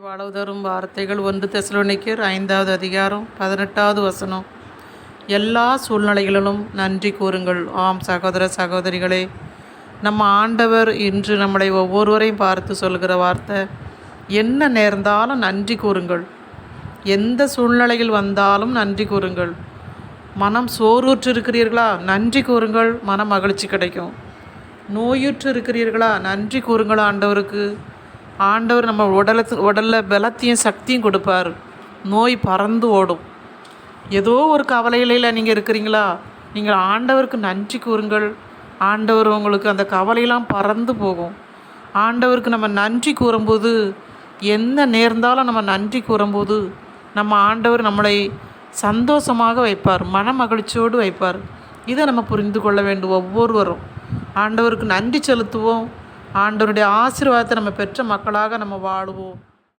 வாழ்வு தரும் வார்த்தைகள் ஒன்று தெசலோனிக்கர் ஐந்தாவது அதிகாரம் பதினெட்டாவது வசனம். எல்லா சூழ்நிலைகளிலும் நன்றி கூறுங்கள். ஆம் சகோதர சகோதரிகளே நம்ம ஆண்டவர் இன்று நம்மளை ஒவ்வொருவரையும் பார்த்து சொல்கிற வார்த்தை என்ன நேர்ந்தாலும் நன்றி கூறுங்கள். எந்த சூழ்நிலையில் வந்தாலும் நன்றி கூறுங்கள். மனம் சோர்வுற்று இருக்கிறீர்களா? நன்றி கூறுங்கள். மன மகிழ்ச்சி கிடைக்கும். நோயுற்று இருக்கிறீர்களா? நன்றி கூறுங்கள் ஆண்டவருக்கு. ஆண்டவர் நம்ம உடலத்து உடலில் பலத்தையும் சக்தியும் கொடுப்பார். நோய் பறந்து ஓடும். ஏதோ ஒரு கவலையில நீங்கள் இருக்கிறீங்களா? நீங்கள் ஆண்டவருக்கு நன்றி கூறுங்கள். ஆண்டவர் உங்களுக்கு அந்த கவலையெல்லாம் பறந்து போகும். ஆண்டவருக்கு நம்ம நன்றி கூறும்போது என்ன நேர்ந்தாலும் நம்ம நன்றி கூறும்போது நம்ம ஆண்டவர் நம்மளை சந்தோஷமாக வைப்பார் மன மகிழ்ச்சியோடு வைப்பார். இதை நம்ம புரிந்து கொள்ள வேண்டும் ஒவ்வொருவரும். ஆண்டவருக்கு நன்றி செலுத்துவோம். ஆண்டவருடைய ஆசீர்வாதத்தை நம்ம பெற்ற மக்களாக நம்ம வாழுவோம்.